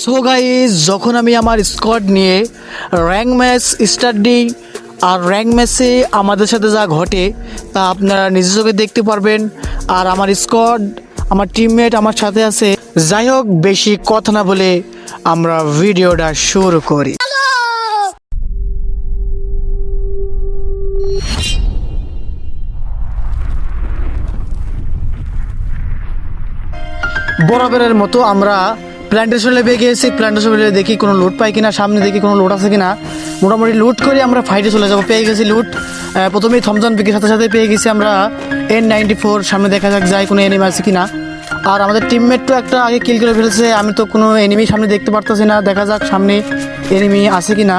So guys যখন আমি আমার স্কোয়াড নিয়ে র্যাঙ্ক ম্যাচ স্টার্ট দিই আর র্যাঙ্ক ম্যাচে আমাদের সাথে যা ঘটে, তা আপনারা নিজের চোখে দেখতে পারবেন। আর আমার স্কোয়াড আমার টিমমেট আমার সাথে আছে। যাই হোক, বেশি কথা না বলে আমরা ভিডিওটা শুরু করি। বরাবরের মতো আমরা প্ল্যান্টেশন লেবে গিয়েছি প্ল্যান্টেশন লেবে দেখি কোনো লুট পাই কিনা, সামনে দেখি কোনো লুট আছে কিনা। মোটামুটি লুট করে আমরা ফাইটে চলে যাব, পেয়ে গেছি লুট প্রথমেই থমসন পিকের সাথে সাথে পেয়ে গেছি আমরা এন নাইনটি ফোর সামনে দেখা যাক যায় কোনো এনিমি আছে কিনা। আর আমাদের টিমমেট তো একটা আগে কিল করে ফেলেছে, আমি তো কোনো এনিমি সামনে দেখতে পারতেছি না, দেখা যাক সামনে এনিমি আছে কিনা।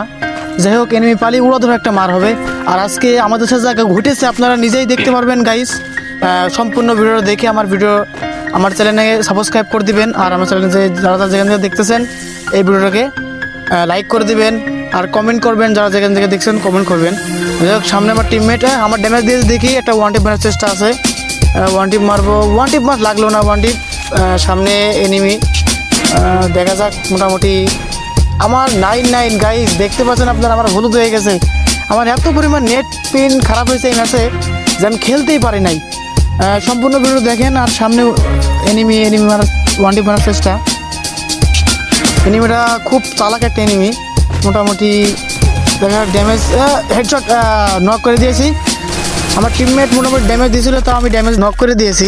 যাই হোক এনিমি পালি উড়া ধরে একটা মার হবে। আর আজকে আমাদের সাথে যা ঘটেছে, আপনারা নিজেই দেখতে পারবেন গাইস সম্পূর্ণ ভিডিওটা দেখে আমার ভিডিও আমার চ্যানেলে সাবস্ক্রাইব করে দিবেন আর আমার চ্যানেলে যে যারা যারা যেখান থেকে দেখতেছেন, এই ভিডিওটাকে লাইক করে দিবেন আর কমেন্ট করবেন, যারা যেখান থেকে দেখছেন কমেন্ট করবেন। যাই সামনে আমার টিমমেট আমার ড্যামেজ দিয়ে দেখি, একটা ওয়ান টিপ মারার চেষ্টা আছে। ওয়ান টিপ মারবো ওয়ান টিপ মার লাগল না ওয়ান টিপ সামনে এনিমি দেখা যাক, মোটামুটি আমার নাইন নাইন গাইজ দেখতে পাচ্ছেন আপনারা, আমার হলুদ হয়ে গেছে। আমার এত পরিমাণ নেট পিন খারাপ হয়েছে এই ম্যাচে যে আমি খেলতেই পারি নাই। সম্পূর্ণ ভিডিও দেখেন আর সামনে এনিমি এনিমি মারার ওয়ানটি মারার চেষ্টা এনিমিটা খুব চালাক একটা এনিমি মোটামুটি দেখা ড্যামেজ হেডশট নক করে দিয়েছি। আমার টিমমেট মোটামুটি ড্যামেজ দিয়েছিল, তাও আমি ড্যামেজ নক করে দিয়েছি।